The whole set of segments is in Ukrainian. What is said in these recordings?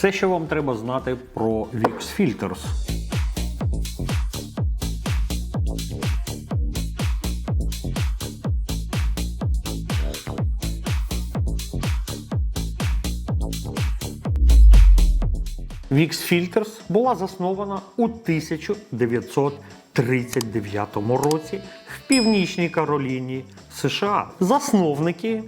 Все, що вам треба знати про VIX Filters. VIX Filters була заснована у 1939 році в Північній Кароліні, США. Засновники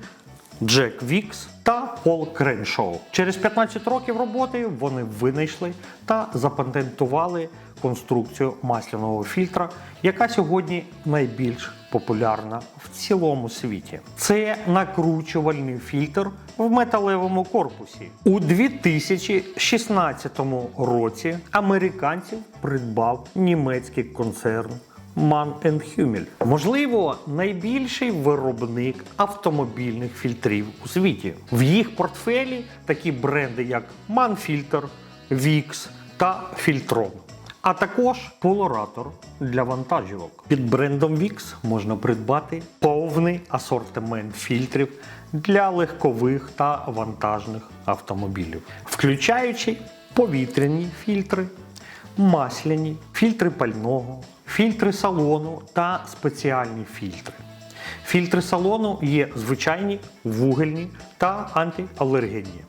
Джек Вікс та Пол Креншоу. Через 15 років роботи вони винайшли та запатентували конструкцію масляного фільтра, яка сьогодні найбільш популярна в цілому світі. Це накручувальний фільтр в металевому корпусі. У 2016 році американців придбав німецький концерн Hummel. Можливо, найбільший виробник автомобільних фільтрів у світі. В їх портфелі такі бренди, як Manfilter, Vix та Filtron. А також полоратор для вантажівок. Під брендом Vix можна придбати повний асортимент фільтрів для легкових та вантажних автомобілів, включаючи повітряні фільтри, масляні, фільтри пального, фільтри салону та спеціальні фільтри. Фільтри салону є звичайні, вугільні та антиалергенні.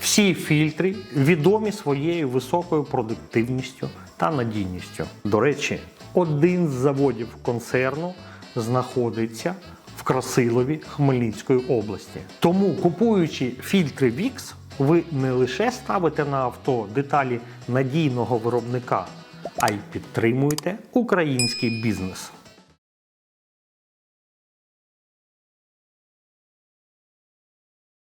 Всі фільтри відомі своєю високою продуктивністю та надійністю. До речі, один з заводів концерну знаходиться в Красилові Хмельницької області. Тому, купуючи фільтри VIX, ви не лише ставите на авто деталі надійного виробника, а й підтримуєте український бізнес.